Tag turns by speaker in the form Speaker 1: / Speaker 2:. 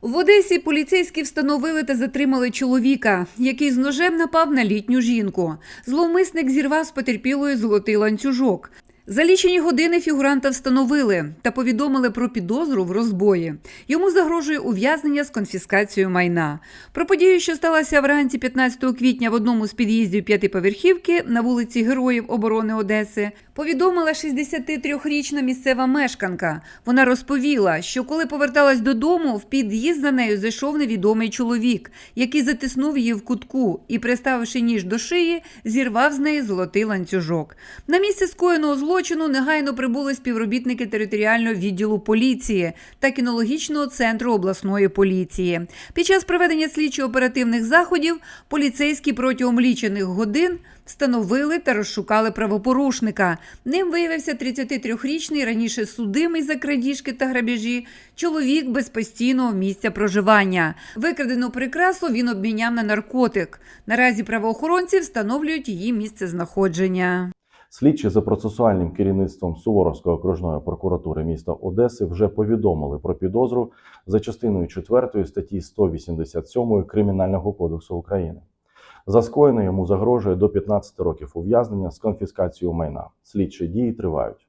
Speaker 1: В Одесі поліцейські встановили та затримали чоловіка, який з ножем напав на літню жінку. Зловмисник зірвав з потерпілої золотий ланцюжок. За лічені години фігуранта встановили та повідомили про підозру в розбої. Йому загрожує ув'язнення з конфіскацією майна. Про подію, що сталася вранці 15 квітня в одному з під'їздів п'ятиповерхівки на вулиці Героїв оборони Одеси, повідомила 63-річна місцева мешканка. Вона розповіла, що коли поверталась додому, в під'їзд за нею зайшов невідомий чоловік, який затиснув її в кутку і, приставивши ніж до шиї, зірвав з неї золотий ланцюжок. На місце скоєного злочину негайно прибули співробітники територіального відділу поліції та кінологічного центру обласної поліції. Під час проведення слідчо-оперативних заходів поліцейські протягом лічених годин встановили та розшукали правопорушника. Ним виявився 33-річний раніше судимий за крадіжки та грабежі чоловік без постійного місця проживання. Викрадену прикрасу він обміняв на наркотик. Наразі правоохоронці встановлюють її місце знаходження.
Speaker 2: Слідчі за процесуальним керівництвом Суворовської окружної прокуратури міста Одеси вже повідомили про підозру за частиною 4 статті 187 Кримінального кодексу України. За скоєне йому загрожує до 15 років ув'язнення з конфіскацією майна. Слідчі дії тривають.